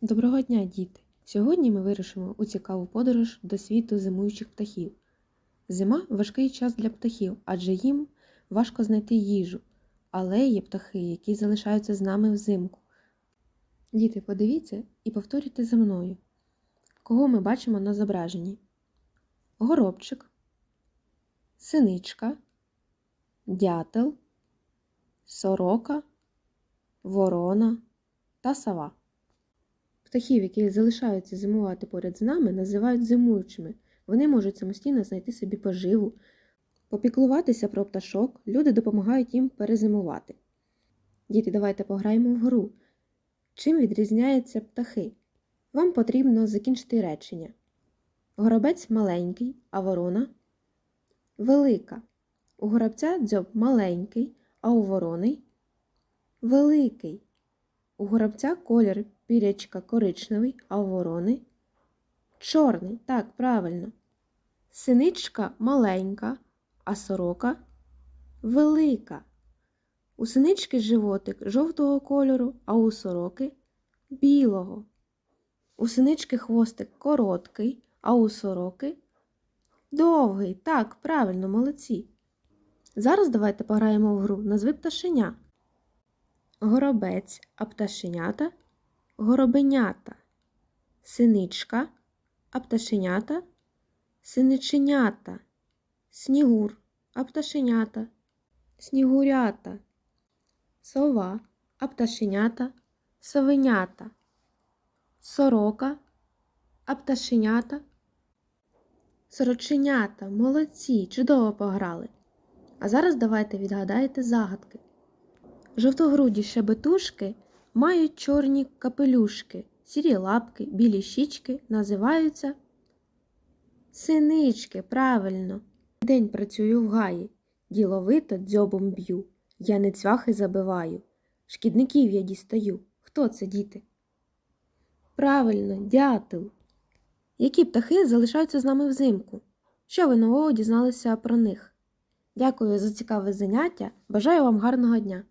Доброго дня, діти! Сьогодні ми вирушимо у цікаву подорож до світу зимуючих птахів. Зима важкий час для птахів, адже їм важко знайти їжу, але є птахи, які залишаються з нами взимку. Діти, подивіться і повторюйте за мною, кого ми бачимо на зображенні: горобчик, синичка, дятел, сорока, ворона та сова. Птахів, які залишаються зимувати поряд з нами, називають зимуючими. Вони можуть самостійно знайти собі поживу, попіклуватися про пташок, люди допомагають їм перезимувати. Діти, давайте пограємо в гру. Чим відрізняються птахи? Вам потрібно закінчити речення. Горобець маленький, а ворона велика. У горобця дзьоб маленький, а у ворони великий. У горобця колір пірячка коричневий, а у ворони чорний. Так, правильно. Синичка маленька, а сорока велика. У синички животик жовтого кольору, а у сороки білого. У синички хвостик короткий, а у сороки довгий. Так, правильно, молодці. Зараз давайте пограємо в гру назви пташеня. Горобець, а пташенята? Горобенята, синичка, а пташенята? Синиченята, снігур, а пташенята? Снігурята, сова, а пташенята? Совенята, сорока, а пташенята? Сороченята. Молодці, чудово пограли. А зараз давайте відгадаєте загадки. Жовтогруді шебетушки мають чорні капелюшки, сірі лапки, білі щічки називаються синички, правильно. День працюю в гаї, діловито дзьобом б'ю. Я не цвяхи забиваю, шкідників я дістаю. Хто це, діти? Правильно, дятел. Які птахи залишаються з нами взимку? Що ви нового дізналися про них? Дякую за цікаве заняття. Бажаю вам гарного дня!